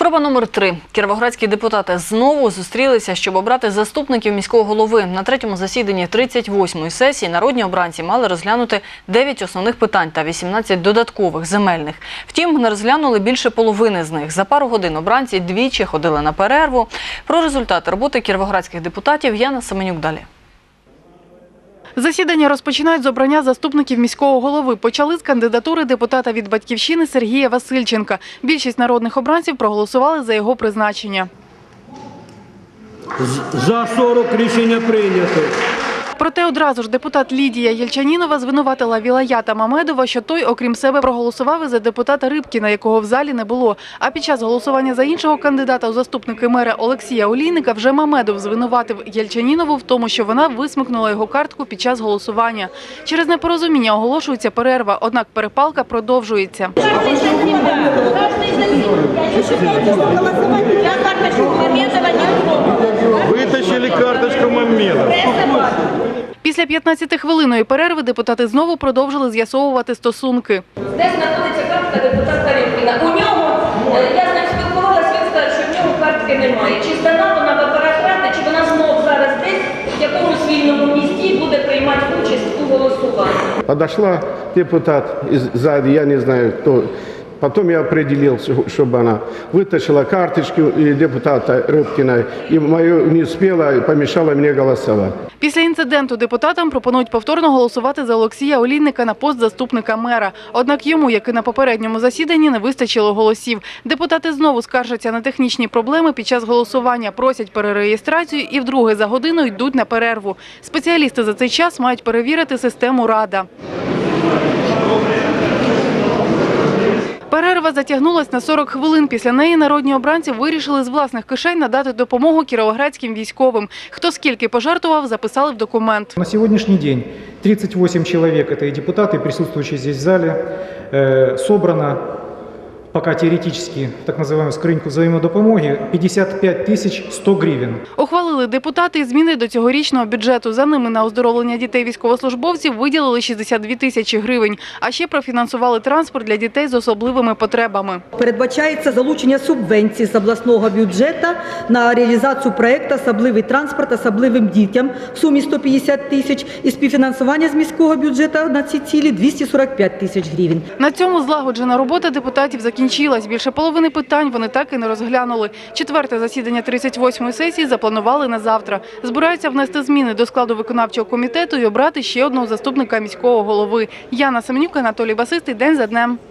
Спроба номер три. Кіровоградські депутати знову зустрілися, щоб обрати заступників міського голови. На третьому засіданні 38-ї сесії народні обранці мали розглянути 9 основних питань та 18 додаткових земельних. Втім, не розглянули більше половини з них. За пару годин обранці двічі ходили на перерву. Про результати роботи кіровоградських депутатів Яна Семенюк далі. Засідання розпочинають з обрання заступників міського голови. Почали з кандидатури депутата від батьківщини Сергія Васильченка. Більшість народних обранців проголосували за його призначення. За 40 рішення прийнято. Проте одразу ж депутат Лідія Єльчанінова звинуватила Вілаята Мамедова, що той, окрім себе, проголосував і за депутата Рибкіна, якого в залі не було. А під час голосування за іншого кандидата у заступники мера Олексія Олійника вже Мамедов звинуватив Єльчанінову в тому, що вона висмикнула його картку під час голосування. Через непорозуміння оголошується перерва, однак перепалка продовжується. Каждый засекает. Каждый засекает. Я считаю, что голосовать я карточку Мамедова не трогала. Вытащили карточку Мамедова. Після 15-хвилинної перерви депутати знову продовжили з'ясовувати стосунки. Десь знаходиться картка депутата Рибкіна. У нього, е, я з ним спілкувалася, він сказав, що в нього картки немає. Чи здана вона в апарат ради, чи вона знов зараз десь в якомусь вільному місті буде приймати участь у голосуванні. Подошла депутат из сзади, я не знаю кто. Потом я определил, чтобы она вытащила карточку и депутата Рыбкина, и мою не успела, и помешала мне голосовать. Після інциденту депутатам пропонують повторно голосувати за Олексія Олійника на пост заступника мера. Однак йому, як і на попередньому засіданні, не вистачило голосів. Депутати знову скаржаться на технічні проблеми під час голосування, просять перереєстрацію і вдруге за годину йдуть на перерву. Спеціалісти за цей час мають перевірити систему Рада. Перерва затягнулась на 40 хвилин. Після неї народні обранці вирішили з власних кишень надати допомогу кіровоградським військовим. Хто скільки пожертвував, записали в документ. На сегодняшний день 38 человек, это и депутаты, присутствующие здесь в зале, э, собрано пока теоретически так называемую скриньку взаимодопомоги 55 тысяч 100 гривен. Ухвалили депутати і зміни до цьогорічного бюджету. За ними на оздоровлення дітей військовослужбовців виділили 62 тисячі гривень. А ще профінансували транспорт для дітей з особливими потребами. Передбачається залучення субвенцій з обласного бюджету на реалізацію проекту «Особливий транспорт особливим дітям» в сумі 150 тисяч і співфінансування з міського бюджету на ці цілі 245 тисяч гривень. На цьому злагоджена робота депутатів закінчилась. Більше половини питань вони так і не розглянули. Четверте засідання 38-ї сесії запланували на завтра. Збираються внести зміни до складу виконавчого комітету і обрати ще одного заступника міського голови. Яна Семенюк, Анатолій Басистий. День за днем.